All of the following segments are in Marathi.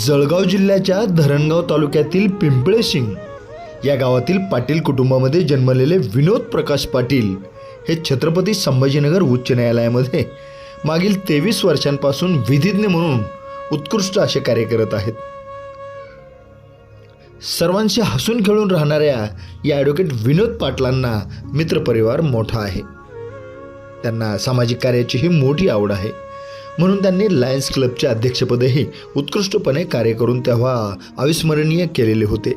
जळगाव जिल्ह्याच्या धरणगाव तालुक्यातील पिंपळेशिंग या गावातील पाटील कुटुंबामध्ये जन्मलेले विनोद प्रकाश पाटील हे छत्रपती संभाजीनगर उच्च न्यायालयामध्ये मागील तेवीस वर्षांपासून विधिज्ञ म्हणून उत्कृष्ट असे कार्य करत आहेत. सर्वांशी हसून खेळून राहणाऱ्या या ॲडव्होकेट विनोद पाटलांना मित्रपरिवार मोठा आहे. त्यांना सामाजिक कार्याची ही मोठी आवड आहे. म्हणून त्यांनी लायन्स क्लबचे अध्यक्षपदही उत्कृष्टपणे कार्य करून तेव्हा अविस्मरणीय केलेले होते.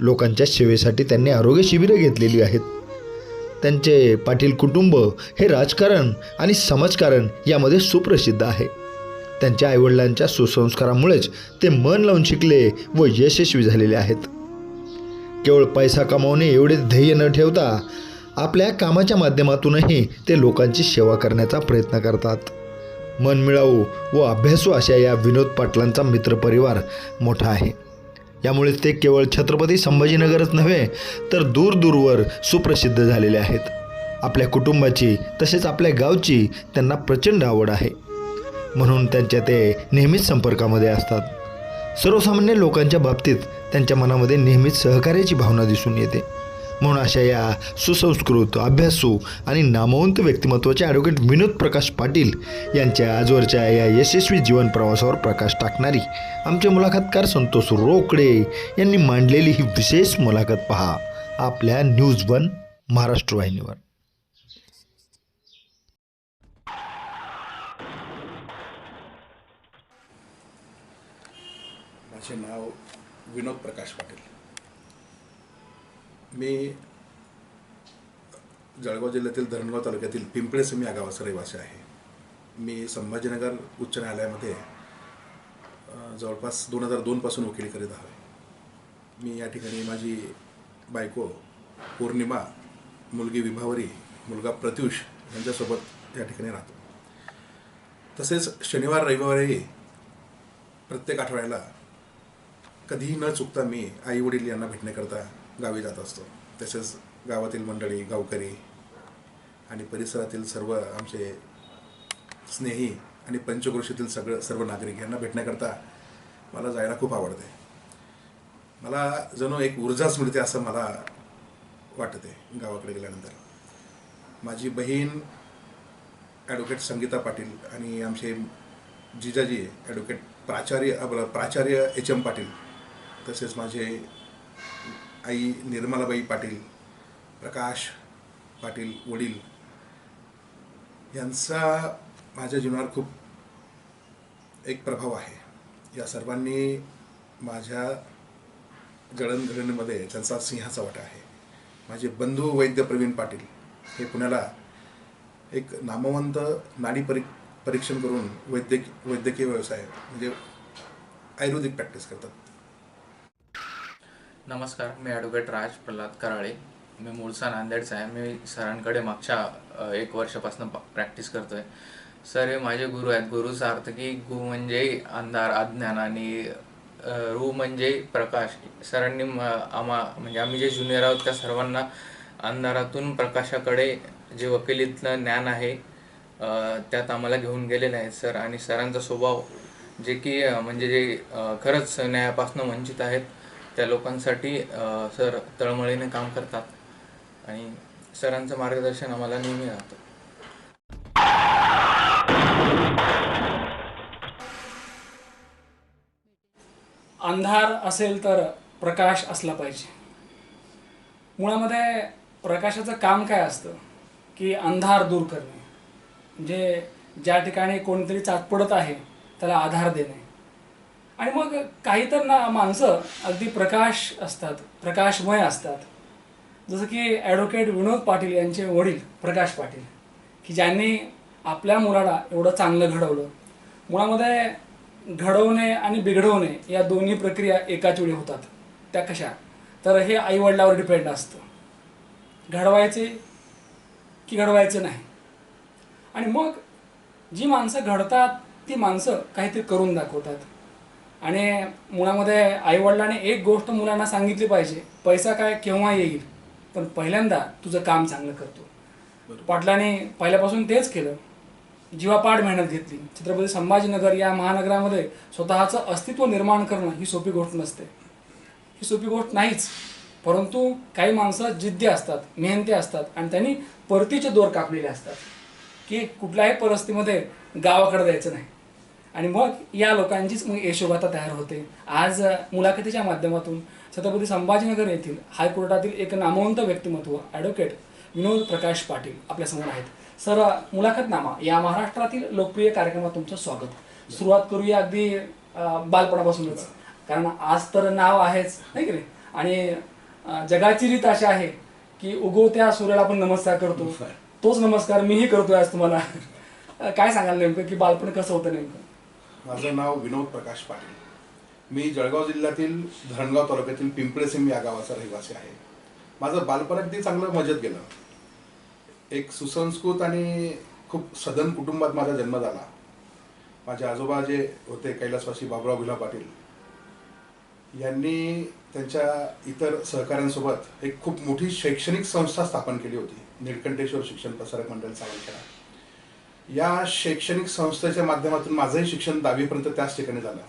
लोकांच्या सेवेसाठी त्यांनी आरोग्य शिबिरं घेतलेली आहेत. त्यांचे पाटील कुटुंब हे राजकारण आणि समाजकारण यामध्ये सुप्रसिद्ध आहे. त्यांच्या आईवडिलांच्या सुसंस्कारामुळेच ते मन लावून शिकले व यशस्वी झालेले आहेत. केवळ पैसा कमावणे एवढे ध्येय न ठेवता आपल्या कामाच्या माध्यमातूनही ते लोकांची सेवा करण्याचा प्रयत्न करतात. मन मिळावू व अभ्यासू अशा या विनोद पाटलांचा मित्रपरिवार मोठा आहे. यामुळे ते केवळ छत्रपती संभाजीनगरच नव्हे तर दूरदूरवर सुप्रसिद्ध झालेले आहेत. आपल्या कुटुंबाची तसेच आपल्या गावची त्यांना प्रचंड आवड आहे. म्हणून त्यांच्या ते नेहमीच संपर्कामध्ये असतात. सर्वसामान्य लोकांच्या बाबतीत त्यांच्या मनामध्ये नेहमीच सहकार्याची भावना दिसून येते. म्हणून अशा या सुसंस्कृत अभ्यासू आणि नामवंत व्यक्तिमत्वाचे ॲडव्होकेट विनोद प्रकाश पाटील यांच्या आजवरच्या या यशस्वी जीवन प्रवासावर प्रकाश टाकणारी आमचे मुलाखतकार संतोष रोकडे यांनी मांडलेली ही विशेष मुलाखत पहा. आपल्या न्यूज वन महाराष्ट्र वाहिनीवर. माझे नाव विनोद प्रकाश पाटील. मी जळगाव जिल्ह्यातील धरणगाव तालुक्यातील पिंपळेसम या गावाचा रहिवासी आहे. मी संभाजीनगर उच्च न्यायालयामध्ये जवळपास दोन हजार दोनपासून वकिली करीत आहे. मी या ठिकाणी माझी बायको पौर्णिमा मुलगी विभावरी मुलगा प्रत्युष यांच्यासोबत या ठिकाणी राहतो. तसेच शनिवार रविवारी प्रत्येक आठवड्याला कधीही न चुकता मी आई वडील यांना भेटण्याकरता गावी जात असतो. तसेच गावातील मंडळी गावकरी आणि परिसरातील सर्व आमचे स्नेही आणि पंचक्रोशीतील सगळं सर्व नागरिक यांना भेटण्याकरता मला जायला खूप आवडते. मला जणू एक ऊर्जाच मिळते असं मला वाटते गावाकडे गेल्यानंतर. माझी बहीण ॲडव्होकेट संगीता पाटील आणि आमचे जिजाजी ॲडव्होकेट प्राचार्य प्राचार्य एच एम पाटील तसेच माझे आई निर्मलाबाई पाटील प्रकाश पाटील वडील यांचा माझ्या जीवनावर खूप एक प्रभाव आहे. या सर्वांनी माझ्या जळणघडणीमध्ये त्यांचा सिंहाचा वाटा आहे. माझे बंधू वैद्य प्रवीण पाटील हे पुण्याला एक नामवंत नाडी परी परीक्षण करून वैद्यक वैद्यकीय व्यवसाय म्हणजे आयुर्वेदिक प्रॅक्टिस करतात. नमस्कार मी ॲडव्होकेट राज प्रल्हाद कराळे. मी मूळचा नांदेडचा आहे. मी सरांकडे मागच्या एक वर्षापासून प्रॅक्टिस करतो आहे सर हे माझे गुरु आहेत. गुरुचा अर्थ की गु म्हणजे अंधार अज्ञान आणि रू म्हणजे प्रकाश. सरांनी आमा आम्हा म्हणजे आम्ही जे ज्युनियर आहोत त्या सर्वांना अंधारातून प्रकाशाकडे जे वकिलीतलं ज्ञान आहे त्यात आम्हाला घेऊन गेलेले आहेत सर. आणि सरांचा स्वभाव जे की म्हणजे जे खरंच न्यायापासून वंचित आहेत त्या लोकांसाठी सर तळमळीने काम करतात आणि सरांचं मार्गदर्शन आम्हाला नेहमी राहतं. अंधार असेल तर प्रकाश असला पाहिजे. मुळामध्ये प्रकाशाचं काम काय असतं? की अंधार दूर करणे. म्हणजे ज्या ठिकाणी कोणीतरी चाचपडत आहे त्याला आधार देणे. आणि मग काही तर ना माणसं अगदी प्रकाश असतात प्रकाशमय असतात. जसं की ॲडव्होकेट विनोद पाटील यांचे वडील प्रकाश पाटील की ज्यांनी आपल्या मुलाला एवढं चांगलं घडवलं. मुळामध्ये घडवणे आणि बिघडवणे या दोन्ही प्रक्रिया एकाच वेळी होतात. त्या कशा? तर हे आईवडिलावर डिपेंड असतं. घडवायचे की घडवायचे नाही. आणि मग जी माणसं घडतात ती माणसं काहीतरी करून दाखवतात. आणि मुळामध्ये आईवडिलांनी एक गोष्ट मुलांना सांगितली पाहिजे पैसा काय केव्हा येईल पण पहिल्यांदा तुझं काम चांगलं करतो पाटलाने पहिल्यापासून तेच केलं. जीवापाड मेहनत घेतली. छत्रपती संभाजीनगर या महानगरामध्ये स्वतःचं अस्तित्व निर्माण करणं ही सोपी गोष्ट नसते. ही सोपी गोष्ट नाहीच. परंतु काही माणसं जिद्दी असतात मेहनती असतात आणि त्यांनी परतीचे दोर कापलेले असतात. की कुठल्याही परिस्थितीमध्ये गावाकडे जायचं नाही. आणि मग या लोकांचीच मग यशोगाथा तयार होते. आज मुलाखतीच्या माध्यमातून छत्रपती संभाजीनगर येथील हायकोर्टातील एक नामवंत व्यक्तिमत्व ॲडव्होकेट विनोद प्रकाश पाटील आपल्यासमोर आहेत. सर मुलाखतनामा या महाराष्ट्रातील लोकप्रिय कार्यक्रमात तुमचं स्वागत. सुरुवात करूया अगदी बालपणापासूनच. कारण आज तर नाव आहेच नाही की आणि जगाची रीत अशी आहे की उगवत्या सूर्याला आपण नमस्कार करतो. तोच नमस्कार मीही करतोय आज तुम्हाला. काय सांगाल नेमकं की बालपण कसं होतं नेमकं? माझं नाव विनोद प्रकाश पाटील. मी जळगाव जिल्ह्यातील धरणगाव तालुक्यातील पिंपळेसिम या गावाचा रहिवासी आहे. माझं बालपण अगदी चांगलं मजेत गेलं. एक सुसंस्कृत आणि खूप सदन कुटुंबात माझा जन्म झाला. माझे आजोबा जे होते कैलासवासी बाबुराव भिला पाटील यांनी त्यांच्या इतर सहकाऱ्यांसोबत एक खूप मोठी शैक्षणिक संस्था स्थापन केली होती. निळकंठेश्वर शिक्षण प्रसारक मंडळ सावंतखेडा या शैक्षणिक संस्थेच्या माध्यमातून माझंही शिक्षण दहावीपर्यंत त्याच ठिकाणी झालं.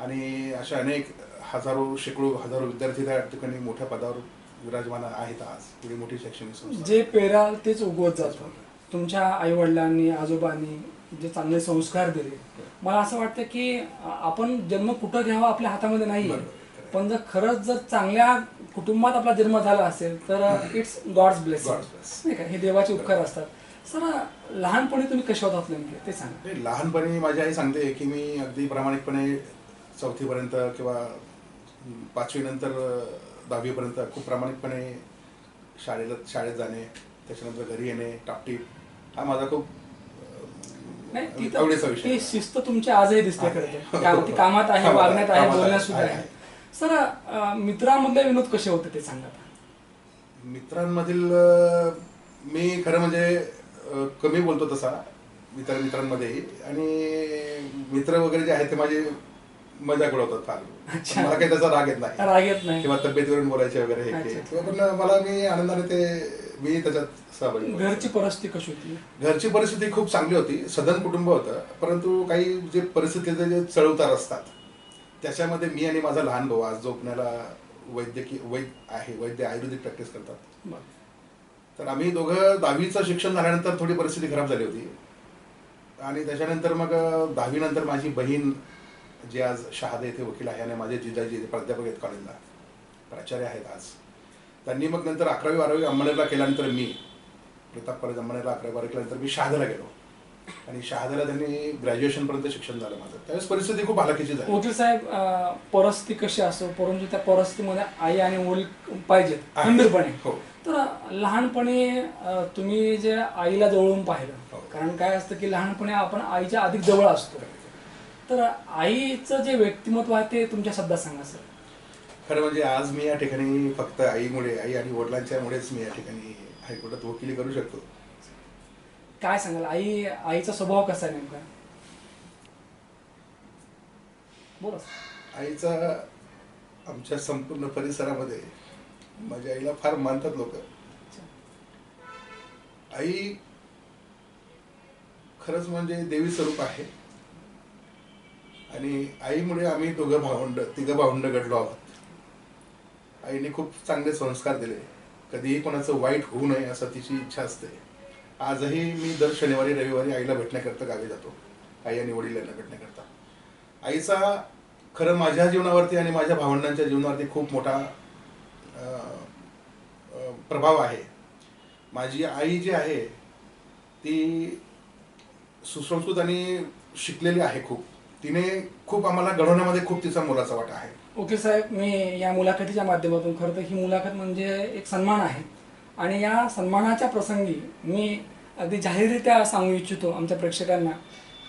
आणि अशा अनेक हजारो शेकडो हजारो विद्यार्थी त्या ठिकाणी मोठ्या पदावर विराजमान आहेत आज. एवढी मोठी शैक्षणिक संस्था. जे पेराल तेच उगवत जातं. तुमच्या आईवडिलांनी आजोबांनी जे चांगले संस्कार दिले. मला असं वाटतं की आपण जन्म कुठं घ्यावा आपल्या हातामध्ये नाही. पण जर खरंच जर चांगल्या कुटुंबात आपला जन्म झाला असेल तर इट्स गॉड्स का? हे देवाचे उपकार असतात. सर लहानपणी तुम्ही कसे होतात नेमके ते सांगा नाही, लहानपणी माझी आई सांगते की मी अगदी प्रामाणिकपणे चौथीपर्यंत किंवा पाचवीनंतर दहावीपर्यंत खूप प्रामाणिकपणे शाळेला शाळेत जाणे त्याच्यानंतर घरी येणे टापटीप हा माझा खूप नाही ती आवडीचा विषय ती. शिस्त तुमच्या आजही दिसते. खरं तर. काम- ती कामात आहे कामात आहे, वागण्यात आहे कामात बोलण्यात आहे, सुद्धा आहे. सर अ, मित्रांमधले विनोद कसे होते ते सांगा मित्रांमधील अं, मी खरं म्हणजे कमी बोलतो तसा मित्र मित्रांमध्येही आणि मित्र वगैरे जे आहेत ते माझे मजा उडवतात फार. मला काही त्याचा राग येत नाही. राग येत नाही. किंवा तब्येतीवरून बोलायचे वगैरे हे. पण मला मी आनंदाने ते मी त्याच्यात सहभागी. घरची परिस्थिती कशी होती? घरची परिस्थिती खूप चांगली होती. सदन कुटुंब होतं. परंतु काही जे परिस्थितीचे जे चढउतार असतात त्याच्यामध्ये मी आणि माझा लहान भाऊ आज जो पुण्याला वैद्यकीय वैद्य आहे वैद्य आयुर्वेदिक प्रॅक्टिस करतात. तर आम्ही दोघं दहावीचं शिक्षण झाल्यानंतर थोडी परिस्थिती खराब झाली होती. आणि त्याच्यानंतर मग दहावीनंतर माझी बहीण जी आज शहादे येथे वकील आहे आणि माझे जिजाजी ते प्राध्यापक आहेत कॉलेजला प्राचार्य आहेत आज. त्यांनी मग नंतर अकरावी बारावी अंबनेरला केल्यानंतर मी प्रताप कॉलेज अंबनेरला अकरावी बारावी केल्यानंतर मी शहाद्याला गेलो. आणि शहाद्याला त्यांनी ग्रॅज्युएशनपर्यंत शिक्षण झालं माझं. त्यावेळेस परिस्थिती खूप हलाखीची झाली. वकील साहेब अ, परिस्थिती कशी असो परंतु त्या परिस्थितीमध्ये आई आणि वडील पाहिजेत आहे. खंबीरपणे. हो. तर लहानपणी अ, तुम्ही जे आईला जवळून पाहिलं हो. कारण काय असतं की लहानपणी आपण आईच्या अधिक जवळ असतो. तर आईचं जे व्यक्तिमत्व आहे ते तुमच्या शब्दात सांगा सर. खरं म्हणजे आज मी या ठिकाणी फक्त आईमुळे आई आणि वडिलांच्यामुळेच मी या ठिकाणी हायकोर्टात वकिली करू शकतो. काय सांगाल? आई आईचा स्वभाव कसा आहे नेमका? बोला आईचा आमच्या संपूर्ण परिसरामध्ये माझ्या आईला फार मानतात लोक. आई खरंच म्हणजे देवी स्वरूप आहे. आणि आईमुळे आम्ही दोघं भावंड तिघं भावंड घडलो आहोत. आईने खूप चांगले संस्कार दिले. कधीही कोणाचं वाईट होऊ नये असं तिची इच्छा असते. आजही मी दर शनिवारी रविवारी आईला भेटण्याकरता गावी जातो. आई आणि वडिलांना भेटण्याकरता. आईचा खरं माझ्या जीवनावरती आणि माझ्या भावंडांच्या जीवनावरती खूप मोठा प्रभाव आहे. माझी आई जी आहे ती सुसंस्कृत आणि शिकलेली आहे खूप. तिने खूप आम्हाला घडवण्यामध्ये खूप तिचा मोलाचा वाटा आहे. ओके साहेब मी या मुलाखतीच्या माध्यमातून खरं तर ही मुलाखत म्हणजे एक सन्मान आहे. आणि या सन्मानाच्या प्रसंगी मी अगदी जाहीररित्या सांगू इच्छितो आमच्या प्रेक्षकांना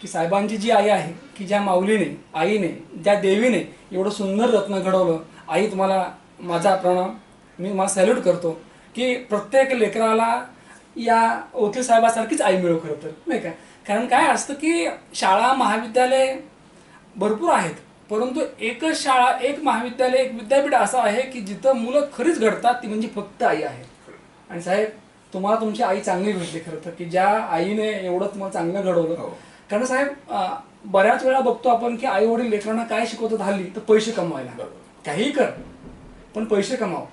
की साहेबांची जी आई आहे की ज्या माऊलीने आईने ज्या देवीने एवढं सुंदर रत्न घडवलं आई तुम्हाला माझा प्रणाम. मी मला सॅल्यूट करतो की प्रत्येक लेकराला या वकील साहेबासारखीच आई मिळो खरं तर नाही का? कारण काय असतं की शाळा महाविद्यालय भरपूर आहेत परंतु एकच शाळा एक महाविद्यालय एक विद्यापीठ असं आहे की जिथं मुलं खरीच घडतात ती म्हणजे फक्त आई आहे. आणि साहेब तुम्हाला तुमची आई चांगली भेटली खरं तर की ज्या आईने एवढं तुम्हाला चांगलं घडवलं हो. कारण साहेब बऱ्याच वेळा बघतो आपण की आई वडील लेकरांना काय शिकवतात हल्ली तर पैसे कमवायला. काहीही कर पण पैसे कमाव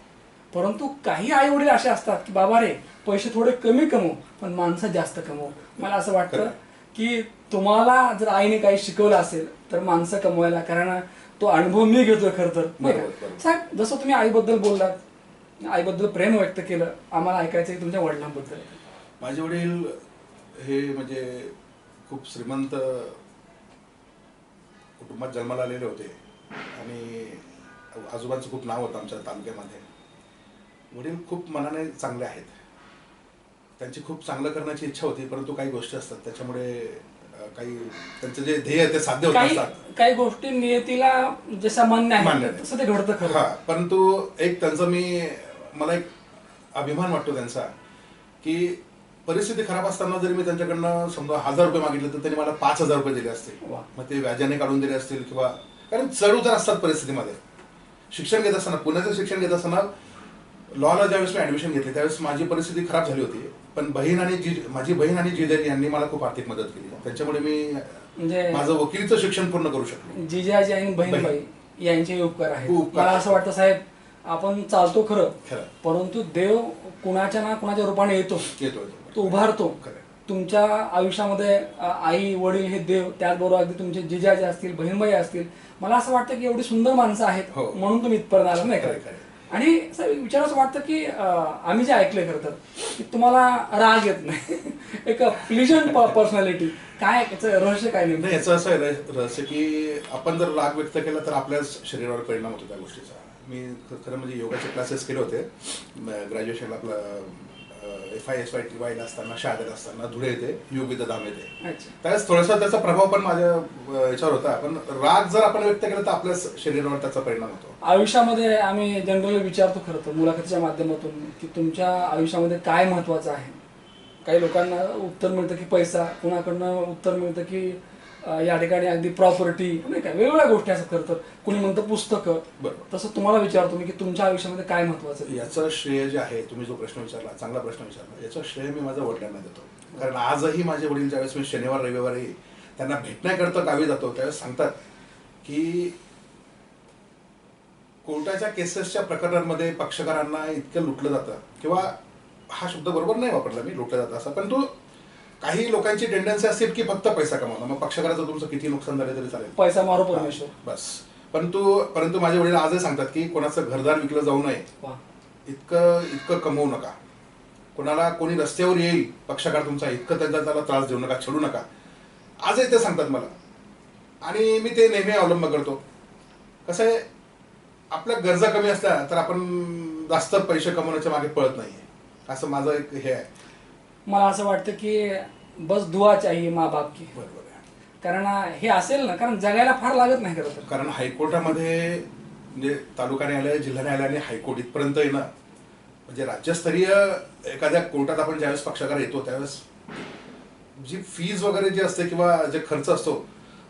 परंतु काही आई वडील असे असतात की बाबा रे पैसे थोडे कमी कमव पण माणसं जास्त कमव मला असं वाटतं. की तुम्हाला जर आईने काही शिकवलं असेल तर माणसं कमवायला कारण तो अनुभव मी घेतोय खरं तर. साहेब जसं तुम्ही आईबद्दल बोललात आईबद्दल प्रेम व्यक्त केलं आम्हाला ऐकायचं तुमच्या वडिलांबद्दल. माझे वडील हे म्हणजे खूप श्रीमंत कुटुंबात जन्माला आलेले होते. आणि आजोबांचं खूप नाव होतं आमच्या तालुक्यामध्ये. वडील खूप मनाने चांगले आहेत. त्यांची खूप चांगलं करण्याची इच्छा होती परंतु काही गोष्टी असतात त्याच्यामुळे काही त्यांचं जे ध्येय ते साध्य होत काही नसतात काही गोष्टी नियतीला जसं मान्य मान्य. तसं ते घडतं हा खरं परंतु एक त्यांचा मी मला एक अभिमान वाटतो त्यांचा की परिस्थिती खराब असताना जरी मी त्यांच्याकडनं समजा हजार रुपये मागितले तर त्यांनी मला पाच हजार रुपये दिले असतील. मग ते व्याजाने काढून दिले असतील किंवा कारण चढ उतार असतात परिस्थितीमध्ये. शिक्षण घेत असताना पुण्याचं शिक्षण घेत असताना लॉला ज्यावेळेस मी ऍडमिशन घेतली त्यावेळेस माझी परिस्थिती खराब झाली होती. पण बहीण आणि जी माझी बहीण आणि जिजाजी यांनी मला खूप आर्थिक मदत केली. त्याच्यामुळे मी म्हणजे माझं वकिलीचं शिक्षण पूर्ण करू शकलो. जिजाजी आणि बहीणबाई यांचे उपकार आहेत. उपकार. मला असं वाटतं साहेब आपण चालतो खरं. खरं. परंतु देव कुणाच्या ना कुणाच्या रूपाने येतो. येतो येतो. तो उभारतो. खरं. तुमच्या आयुष्यामध्ये अ, आई वडील हे देव त्याचबरोबर अगदी तुमचे जिजाजी असतील बहीणबाई असतील मला असं वाटतं की एवढी सुंदर माणसं आहेत हो. म्हणून तुम्ही इथपर्यंत आला नाही खरं, का? खरं. आणि साहेब विचार असं वाटतं की अ, आम्ही जे ऐकलंय खरं तर की तुम्हाला राग येत नाही. एक प्लिजंट पर्सनॅलिटी काय याचं रहस्य काय नाही याचं असं आहे रह- रहस्य की आपण जर राग व्यक्त केला तर आपल्याच शरीरावर परिणाम होतो त्या गोष्टीचा. मी खरं म्हणजे योगाचे क्लासेस केले होते. ग्रॅज्युएशनला आपलं F I S Y T वायला असताना शहाद्यात असताना धुळे येते योग धाम येते. त्यावेळेस थोडासा त्याचा प्रभाव पण माझ्या याच्यावर होता. पण राग जर आपण व्यक्त केला तर आपल्याच शरीरावर त्याचा परिणाम होतो. आयुष्यामध्ये आम्ही जनरली विचारतो खरं तर मुलाखतीच्या माध्यमातून की तुमच्या आयुष्यामध्ये काय महत्वाचं आहे? काही लोकांना उत्तर मिळतं की पैसा कुणाकडनं उत्तर मिळतं की या ठिकाणी अगदी प्रॉपर्टी नाही का वेगवेगळ्या गोष्टी असतात खरं तर कुणी म्हणतं पुस्तकं बरोबर. तसं तुम्हाला विचारतो मी की तुमच्या आयुष्यामध्ये काय महत्वाचं आहे? याचं श्रेय जे आहे तुम्ही जो प्रश्न विचारला चांगला प्रश्न विचारला याचं श्रेय मी माझ्या वडिलांना देतो. कारण आजही माझे वडील ज्यावेळेस मी शनिवार रविवारी त्यांना भेटण्याकरता गावी जातो त्यावेळेस सांगतात की कोर्टाच्या केसेसच्या प्रकरणांमध्ये पक्षकारांना इतकं लुटलं जातं. किंवा हा शब्द बरोबर नाही वापरला मी लुटलं जातं असं. पण तो काही लोकांची टेंडन्सी असते की फक्त पैसा कमावणं. मग पक्षकाराचं तुमचं किती नुकसान झालं तरी चालेल. पैसा मारो परमेश्वर. बस. परंतु परंतु माझे वडील आजही सांगतात की कोणाचं घरदार विकलं जाऊ नये इतकं इतकं कमवू नका. कोणाला कोणी रस्त्यावर येईल पक्षकार तुमचा इतकं त्यांचा त्याला त्रास देऊ नका छळू नका. आजही ते सांगतात मला. आणि मी ते नेहमी अवलंब करतो. कसं आहे आपल्या गरजा कमी असल्या तर आपण जास्त पैसे कमवण्याच्या मागे पळत नाही असं माझं एक हे आहे. मला असं वाटतं की बस दुआ चाहिए माँ बाप की. बरोबर आहे. कारण हे असेल ना कारण जगायला फार लागत नाही खरं तर. कारण हायकोर्टामध्ये म्हणजे तालुका न्यायालय जिल्हा न्यायालय आणि हायकोर्ट इथपर्यंत येणं म्हणजे राज्यस्तरीय एखाद्या कोर्टात आपण ज्यावेळेस पक्षकार येतो त्यावेळेस जी फीज वगैरे जी असते किंवा जे खर्च असतो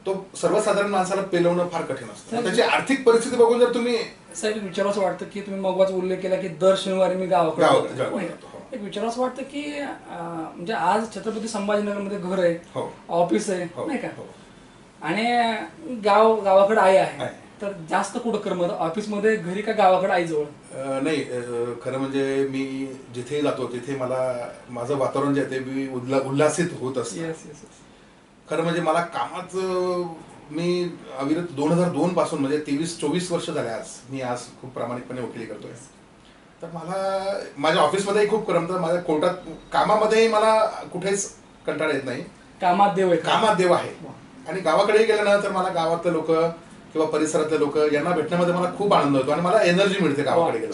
तो सर्वसाधारण माणसाला पेलवणं फार कठीण असतं. मग त्याची आर्थिक परिस्थिती बघून जर तुम्ही साहेब विचारावं वाटतं की तुम्ही मगवाच उल्लेख केला की दर शनिवारी मी गावाकडे गावाकडे, जातो. जातो, एक विचारावं वाटतं की म्हणजे आज छत्रपती संभाजीनगरमध्ये घर आहे हो. ऑफिस आहे हो नाही का? हो. आणि गाव गावाकडे आई आहे. तर जास्त कुठं करमत ऑफिसमध्ये घरी का गावाकडे आई जवळ नाही खरं म्हणजे मी जिथे जातो तिथे मला माझं वातावरण जे आहे ते मी उल्ला उल्हासित होत असतं. खरं म्हणजे मला कामात अं, मी अविरत दोन हजार दोन पासून म्हणजे तेवीस चोवीस वर्ष झाले आज मी आज खूप प्रामाणिकपणे वकिली करतोय. तर मला माझ्या ऑफिसमध्येही खूप करमतं. माझ्या कोर्टात कामामध्येही मला कुठेच कंटाळा येत नाही. कामात देव आहे कामात देव आहे. आणि गावाकडेही गेलं ना तर मला गावातले लोक किंवा परिसरातले लोक यांना भेटण्यामध्ये मला खूप आनंद होतो आणि मला एनर्जी मिळते गावाकडे गेलो.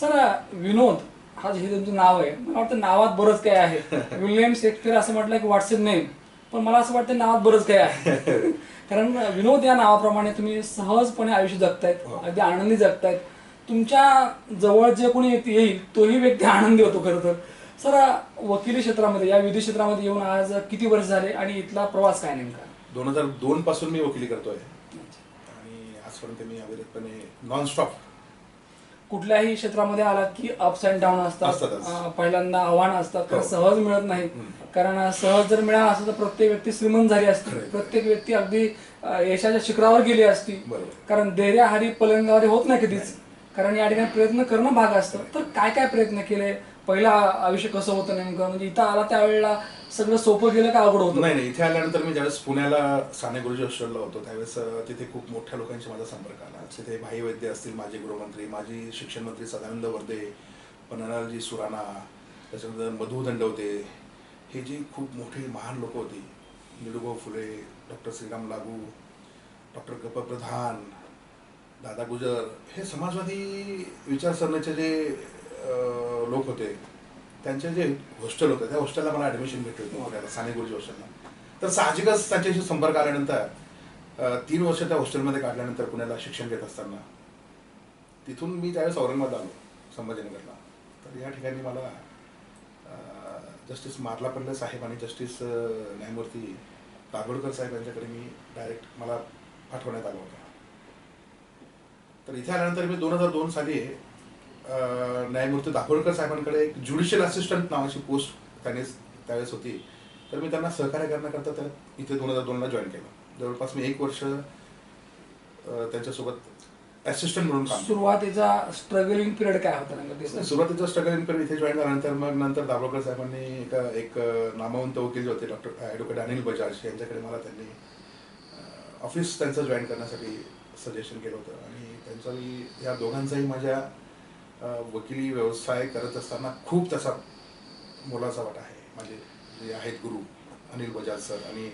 सर विनोद हा हे तुमचं नाव आहे मला वाटतं नावात बरंच काय आहे. विल्यम शेक्सपियर असं म्हटलं की व्हॉट्सअप नेम पण मला असं वाटतं नावात बरंच काय आहे. कारण विनोद या नावाप्रमाणे तुम्ही सहजपणे आयुष्य जगतायत हो. अगदी आनंदी जगतायत. तुमच्या जवळ जे कोणी येईल तोही व्यक्ती आनंदी होतो खरं तर. सर वकिली क्षेत्रामध्ये या विधी क्षेत्रामध्ये येऊन आज किती वर्ष झाले आणि इथला प्रवास काय नेमका? दोन हजार दोन पासून मी वकिली करतोय. आणि आजपर्यंत मी अविरतपणे नॉनस्टॉप कुठल्याही क्षेत्रामध्ये आलात की अप्स अँड डाऊन असतात? पहिल्यांदा आव्हानं असतात हो. सहज मिळत नाही. कारण सहज जर मिळालं असतं तर प्रत्येक व्यक्ती श्रीमंत झाली असती. प्रत्येक व्यक्ती अगदी यशाच्या शिखरावर गेली असती. कारण दैर्याहारी पलंगावर होत नाही कधीच. कारण या ठिकाणी प्रयत्न करणं भाग असतं. तर काय काय प्रयत्न केले? पहिला आयुष्य कसं होतं नेमकं? म्हणजे इथं आला त्यावेळेला सगळं सोपं गेलं का अवघड होतं? नाही नाही. इथे आल्यानंतर मी ज्यावेळेस पुण्याला साने गुरुजी हॉस्टेलला होतो त्यावेळेस तिथे खूप मोठ्या लोकांशी माझा संपर्क आला. तिथे भाई वैद्य असतील माजी गृहमंत्री माजी शिक्षण मंत्री सदानंद वर्दे पन्नालालजी सुराणा त्याच्यानंतर मधू दंडवते. हे जी खूप मोठी महान लोक होती निडुभाऊ फुले डॉक्टर श्रीराम लागू डॉक्टर कप प्रधान दादा गुजर. हे समाजवादी विचारसरणीचे जे लोक होते त्यांचे जे हॉस्टेल होतं त्या हॉस्टेलला मला ॲडमिशन भेटली होती. पुण्याला साने गुरुजी हॉस्टेलला. तर साहजिकच त्यांच्याशी संपर्क आल्यानंतर तीन वर्ष त्या हॉस्टेलमध्ये काढल्यानंतर पुण्याला शिक्षण घेत असताना तिथून मी त्यावेळेस औरंगाबाद आलो संभाजीनगरला. तर या ठिकाणी मला जस्टिस मारला पल्ले साहेब आणि जस्टिस न्यायमूर्ती दाभोळकर साहेब यांच्याकडे मी डायरेक्ट मला पाठवण्यात आलं होतं. तर इथे आल्यानंतर मी दोन हजार दोन साली न्यायमूर्ती दाभोळकर साहेबांकडे एक ज्युडिशियल असिस्टंट नावाची पोस्ट त्यांनी त्यावेळेस होती तर मी त्यांना सहकार्य करण्याकरता त्या इथे दोन हजार दोनला जॉईन केलं जवळपास मी एक वर्ष त्यांच्यासोबत असिस्टंट म्हणून. सुरुवातीचा स्ट्रगलिंग पिरियड काय होता? सुरुवातीचं स्ट्रगल पिरियड इथे जॉईन झाल्यानंतर मग नंतर दाभोळकर साहेबांनी एक एक नामवंत वकील जे होते डॉक्टर ॲडव्होकेट अनिल बजाज यांच्याकडे मला त्यांनी ऑफिस त्यांचं जॉईन करण्यासाठी सजेशन केलं होतं त्यांचा मी या दोघांचाही माझ्या वकिली व्यवसाय करत असताना खूप त्याचा मोलाचा वाटा आहे. माझे जे आहेत गुरु अनिल बजाज सर आणि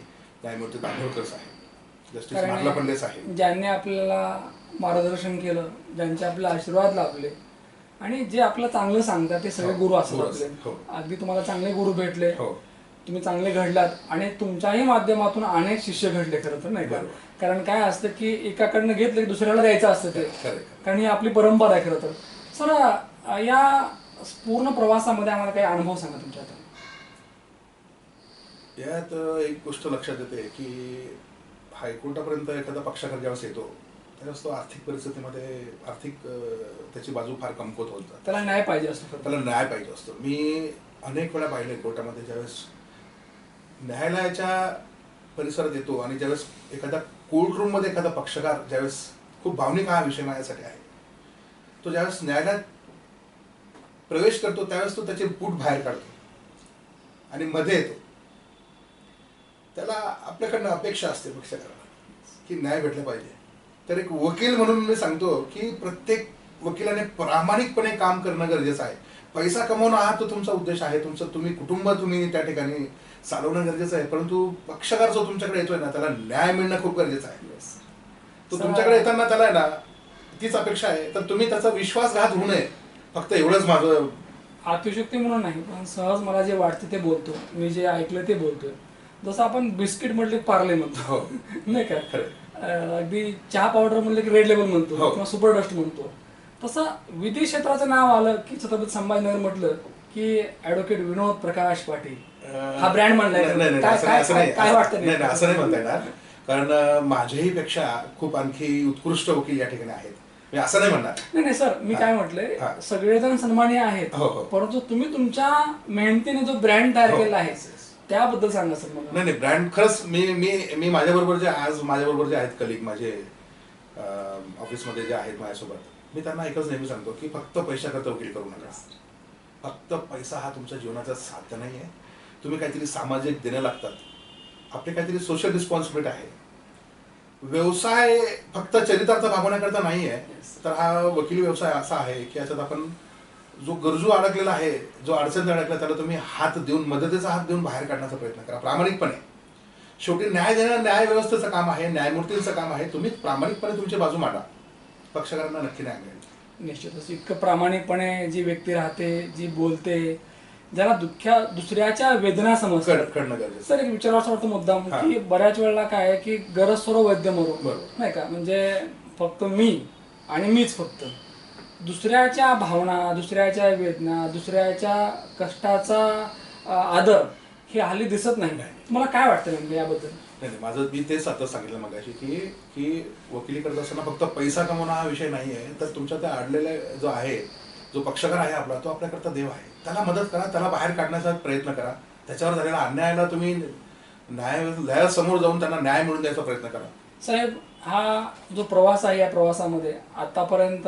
न्यायमूर्ती दाभोळकर साहेब. जस्टिस मारला पल्ले साहेब. ज्यांनी आपल्याला मार्गदर्शन केलं ज्यांचे आपले आशीर्वाद लाभले आणि जे आपलं चांगलं सांगतात ते सगळे हो, गुरु असतात, हो. अगदी तुम्हाला चांगले गुरु भेटले. हो. तुम्ही चांगले घडलात आणि तुमच्याही माध्यमातून अनेक शिष्य घडले खरं तर नाही का. कारण काय असतं की एकाकडनं घेतलं की दुसऱ्याला द्यायचं असतं ते. कारण ही आपली परंपरा आहे खरं तर सर या पूर्ण प्रवासामध्ये आम्हाला काही अनुभव सांगा तुमच्या. यात एक गोष्ट लक्षात येते की हायकोर्टापर्यंत एखादा पक्षाकार ज्यावेळेस येतो त्यावेळेस तो आर्थिक परिस्थितीमध्ये आर्थिक त्याची बाजू फार कमकुवत होत त्याला न्याय पाहिजे असतो. त्याला न्याय पाहिजे असतो मी अनेक वेळा पाहिले कोर्टामध्ये ज्यावेळेस न्यायालयाच्या परिसरात येतो आणि ज्यावेळेस एखाद्या कोर्ट रूममध्ये एखादा पक्षकार ज्यावेळेस खूप भावनिक हा विषय माझ्यासाठी आहे तो ज्यावेळेस न्यायालयात प्रवेश करतो त्यावेळेस तो त्याचे बूट बाहेर काढतो आणि मध्ये येतो. त्याला आपल्याकडनं अपेक्षा असते पक्षकाराला की न्याय भेटला पाहिजे. तर एक वकील म्हणून मी सांगतो की प्रत्येक वकिलाने प्रामाणिकपणे काम करणं गरजेचं आहे. पैसा कमवणं हा तो तुमचा उद्देश आहे तुमचं तुम्ही कुटुंब तुम्ही त्या ठिकाणी चालवणं गरजेचं आहे परंतु पक्षकार जो तुमच्याकडे येतोय ना त्याला न्याय मिळणं खूप गरजेचं आहे. तो तुमच्याकडे येताना त्याला आहे ना तीच अपेक्षा आहे. तर तुम्ही त्याचा विश्वासघात होऊ नये. फक्त एवढंच माझं अतिशयोक्ती म्हणून नाही पण सहज मला जे वाटते ते बोलतो मी जे ऐकलं ते बोलतोय. जसं आपण बिस्किट म्हटले पार्ले म्हणतो. हो. नाही का? अगदी चहा पावडर म्हणलं की रेड लेबल म्हणतो हो. किंवा सुपर डस्ट म्हणतो. तसं विधी क्षेत्राचं नाव आलं की छत्रपती संभाजीनगर म्हटलं की ऍडव्होकेट विनोद प्रकाश पाटील हा ब्रँड म्हणलाय नाही, असं नाही, असं नाही. म्हणता येणार कारण माझ्याही पेक्षा खूप आणखी उत्कृष्ट वकील या ठिकाणी आहेत मी असं नाही म्हणणार नाही नाही सर मी काय म्हटलंय. सगळेजण सन्मानी आहेत हो, हो. परंतु तुम्ही तुमच्या मेहनतीने जो ब्रँड तयार हो. केलेला आहे त्याबद्दल सांगा सर नाही नाही ब्रँड खरंच मी मी मी माझ्याबरोबर जे आज माझ्याबरोबर जे आहेत कलिग माझे ऑफिसमध्ये जे आहेत माझ्यासोबत मी त्यांना एकच नेहमी सांगतो की फक्त पैशाकरता वकील करू नका फक्त पैसा हा तुमच्या जीवनाचा साध्य नाही आहे तुम्ही काहीतरी सामाजिक देणं लागतात. आपली काहीतरी सोशल रिस्पॉन्सिबिलिटी आहे. व्यवसाय फक्त चरितार्थ भागवण्याकरता नाही आहे तर हा वकिली व्यवसाय असा आहे की याच्यात आपण जो गरजू अडकलेला आहे जो अडचणीत अडकला त्याला तुम्ही हात देऊन मदतीचा हात देऊन बाहेर काढण्याचा प्रयत्न करा. प्रामाणिकपणे. शेवटी न्याय देणं न्याय व्यवस्थेचं काम आहे न्यायमूर्तींचं काम आहे. तुम्ही प्रामाणिकपणे तुमची बाजू मांडा. पक्षकारांना नक्की न्याय मिळेल. निश्चितच इतकं प्रामाणिकपणे जी व्यक्ती राहते जी बोलते ज्याला दुःख्या दुसऱ्याच्या वेदना समजतात. सर एक विचारायचा वाटतं मुद्दाम. की बऱ्याच वेळेला काय आहे की गरज सर्व वैद्य मरो. नाही का? म्हणजे फक्त मी आणि मीच फक्त. दुसऱ्याच्या भावना दुसऱ्याच्या वेदना दुसऱ्याच्या कष्टाचा आदर हे हल्ली दिसत नाही. तुम्हाला काय वाटतं नेमकं याबद्दल? नाही माझं मी तेच आता सांगितलं मगाशी की की वकिली करत असताना फक्त पैसा कमवणं हा विषय नाही आहे तर तुमच्या त्या अडलेल्या जो आहे जो पक्षकार आहे आपला तो आपल्याकरता देव आहे. त्याला मदत करा त्याला बाहेर काढण्याचा प्रयत्न करा. त्याच्यावर झालेला अन्यायाला तुम्ही न्याय न्यायासमोर जाऊन त्यांना न्याय मिळून द्यायचा प्रयत्न करा. साहेब हा जो प्रवास आहे या प्रवासामध्ये आतापर्यंत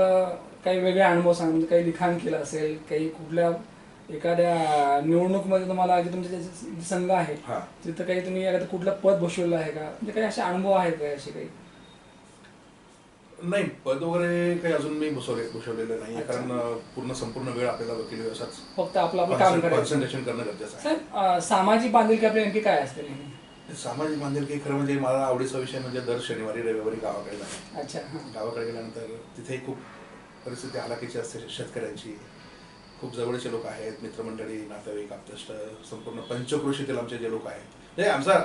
काही वेगळे अनुभव सांग. म्हणजे काही लिखाण केलं असेल काही कुठल्या एखाद्या निवडणुकीमध्ये तुम्हाला जे तुमचे जे संघ आहे हा. तिथं काही तुम्ही एखादं कुठलं पद भूषवलं आहे का? म्हणजे काही असे अनुभव आहेत का असे काही? नाही पद वगैरे काही अजून मी भुसवले भूषवलेलं नाही अच्छा. कारण अं, पूर्ण संपूर्ण वेळ आपल्याला वकिली व्यवसायात फक्त आपलं आपलं काम करायचं. कॉन्सन्ट्रेशन करणं गरजेचं आहे. साहेब अं, सामाजिक बांधिलकी आपली नेमकी काय असते नेहमी सामाजिक बांधिलकी खरं म्हणजे मला आवडीचा विषय म्हणजे दर शनिवारी रविवारी गावाकडे जाणे. अच्छा हां. गावाकडे गेल्यानंतर तिथेही खूप परिस्थिती हालाकीची असते शेतकऱ्यांची. खूप जवळचे लोक आहेत मित्रमंडळी नातेवाईक आप्तेष्ट संपूर्ण पंचक्रोशीतील आमचे जे लोक आहेत म्हणजे आमचा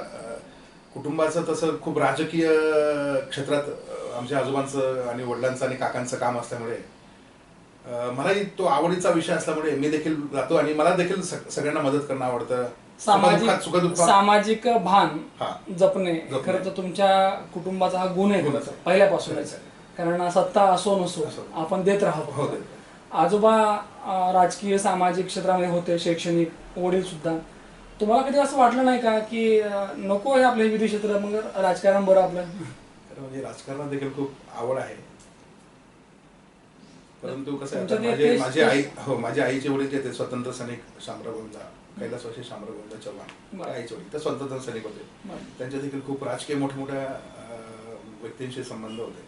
कुटुंबाचं तसं खूप राजकीय क्षेत्रात आमच्या आजोबांचं आणि वडिलांचं आणि काकांचं काम असल्यामुळे मलाही तो आवडीचा विषय असल्यामुळे मी देखील जातो आणि मला देखील सग- सगळ्यांना मदत करणं आवडतं सामाजिक सामाजिक भान हा. जपणे. खरं तर तुमच्या कुटुंबाचा हा गुण आहे. पहिल्यापासूनच कारण सत्ता असो नसो असो. आपण देत हो, राहतो देत. आजोबा राजकीय सामाजिक क्षेत्रामध्ये होते शैक्षणिक वडील सुद्धा. तुम्हाला कधी असं वाटलं नाही का की नको आहे आपलं विधी क्षेत्र मग राजकारण बरं आपलं? म्हणजे राजकारणात देखील खूप आवड आहे. परंतु कसं आहे माझे आई हो माझे आईचे वडील जे ते स्वतंत्र सैनिक शामराव गोंदा कैलासवासी शामराव गोंदा चव्हाण. आईचे वडील ते स्वतंत्र सैनिक होते. बरं. त्यांचे देखील खूप राजकीय मोठमोठ्या अं, व्यक्तींशी संबंध होते.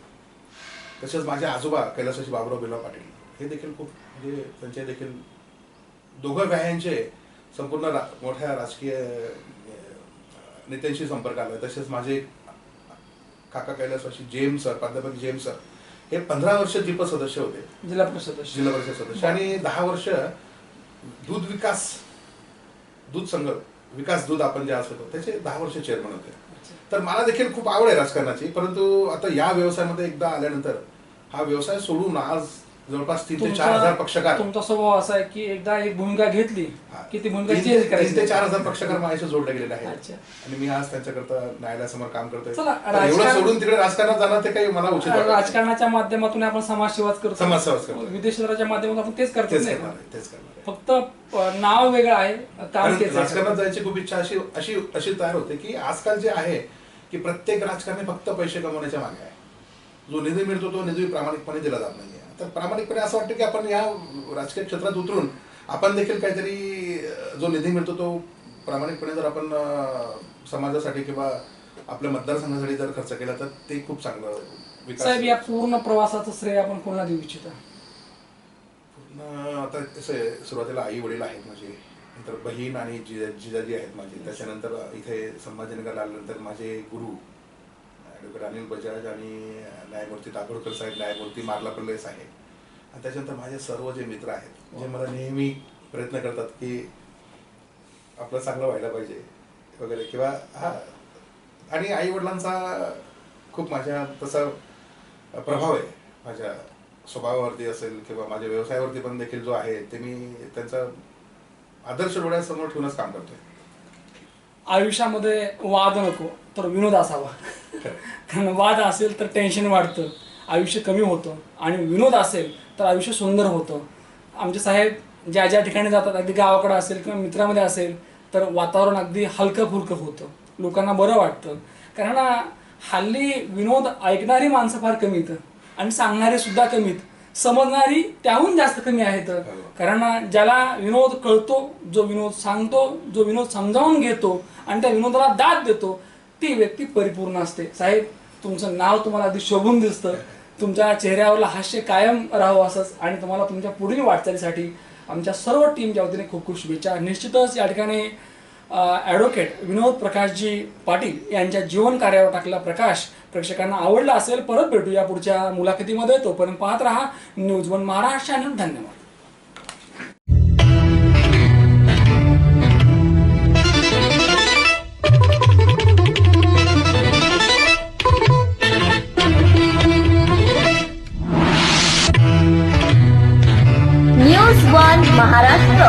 तसेच माझे आजोबा कैलासवासी बाबुराव बिलाव पाटील हे देखील खूप म्हणजे त्यांचे देखील दोघं व्यायांचे संपूर्ण रा, मोठ्या राजकीय नेत्यांशी संपर्क आला तसेच माझे काका कैलासवासी जेम सर प्राध्यापक जेम सर हे पंधरा वर्ष जिप सदस्य होते. जिल्हा परिषद सदस्य. जिल्हा परिषद सदस्य. आणि दहा वर्ष दूध विकास दूध संघ विकास दूध आपण जे असतो त्याचे दहा वर्ष चेअरमन होते. तर मला देखील खूप आवड आहे राजकारणाची परंतु आता या व्यवसायामध्ये एकदा आल्यानंतर हा व्यवसाय सोडून आज जवळपास तीन ते चार हजार पक्षकार तुमचा स्वभाव असा आहे की एकदा एक भूमिका घेतली. की ती भूमिका तीन चेंज ते- करायची तीन ते चार हजार पक्षकार माझ्याशी जोडले गेलेले आहेत. आणि मी आज त्यांच्याकरता न्यायालयासमोर काम करतोय एवढं सोडून तिकडे राजकारणात जाणं ते काही मला उचित. राजकारणाच्या माध्यमातून आपण समाजसेवाच करतो समाजसेवाच करतो. विदेश क्षेत्राच्या माध्यमातून आपण तेच करतो तेच करणार फक्त नाव वेगळं काम आहे. राजकारणात जायची खूप इच्छा अशी अशी अशी तयार होते की आजकाल जे आहे की प्रत्येक राजकारणी फक्त पैसे कमवण्याच्या मागे आहे जो निधी मिळतो तो निधी प्रामाणिकपणे दिला जात नाही तर प्रामाणिकपणे असं वाटतं की आपण या राजकीय क्षेत्रात उतरून आपण देखील काहीतरी जो निधी मिळतो तो प्रामाणिकपणे जर आपण समाजासाठी किंवा आपल्या मतदारसंघासाठी जर खर्च केला तर ते खूप चांगलं साहेब या पूर्ण प्रवासाचं श्रेय आपण कोणाला देऊ इच्छिता? पूर्ण आता तसे सुरुवातीला आई वडील आहेत माझे नंतर बहीण आणि जिजा जिजाजी आहेत माझे. त्याच्यानंतर इथे संभाजीनगरला आल्यानंतर माझे गुरु ॲडव्होकेट अनिल बजाज आणि न्यायमूर्ती दाभोळकर साहेब न्यायमूर्ती मारला पल्लेस आहे आणि त्याच्यानंतर माझे सर्व जे मित्र आहेत जे मला नेहमी प्रयत्न करतात की आपलं चांगलं व्हायला पाहिजे वगैरे किंवा हा आणि आई वडिलांचा खूप माझ्या तसा प्रभाव आहे. माझ्या स्वभावावरती असेल किंवा माझ्या व्यवसायावरती पण देखील जो आहे ते मी त्यांचा आदर्श डोळ्यासमोर ठेवूनच काम करतोय. आयुष्यामध्ये वाद नको. तर विनोद असावा. कारण वाद असेल तर टेन्शन वाढतं. आयुष्य कमी होतं. आणि विनोद असेल तर आयुष्य सुंदर होतं. आमचे साहेब ज्या ज्या ठिकाणी जातात अगदी गावाकडे असेल किंवा मित्रामध्ये असेल तर वातावरण अगदी हलकं फुलकं होतं. लोकांना बरं वाटतं. कारण हल्ली विनोद ऐकणारी माणसं फार कमी आहेत आणि सांगणारे सुद्धा कमीत समजणारी त्याहून जास्त कमी आहेत. कारण ज्याला विनोद कळतो जो विनोद सांगतो जो विनोद समजावून घेतो आणि त्या विनोदाला दाद देतो ती व्यक्ती परिपूर्ण असते. साहेब तुमचं नाव तुम्हाला अगदी शोभून दिसतं. तुमच्या चेहऱ्यावरला हास्य कायम राहावं असंच. आणि तुम्हाला तुमच्या पुढील वाटचालीसाठी आमच्या सर्व टीमच्या वतीने खूप खूप शुभेच्छा. निश्चितच या ठिकाणी ॲडव्होकेट विनोद प्रकाशजी पाटील यांच्या जीवन कार्यावर टाकला प्रकाश प्रेक्षकांना आवडला असेल परत भेटू या पुढच्या मुलाखतीमध्ये. तोपर्यंत पाहत राहा. न्यूज वन महाराष्ट्र चॅनल धन्यवाद. महाराष्ट्र.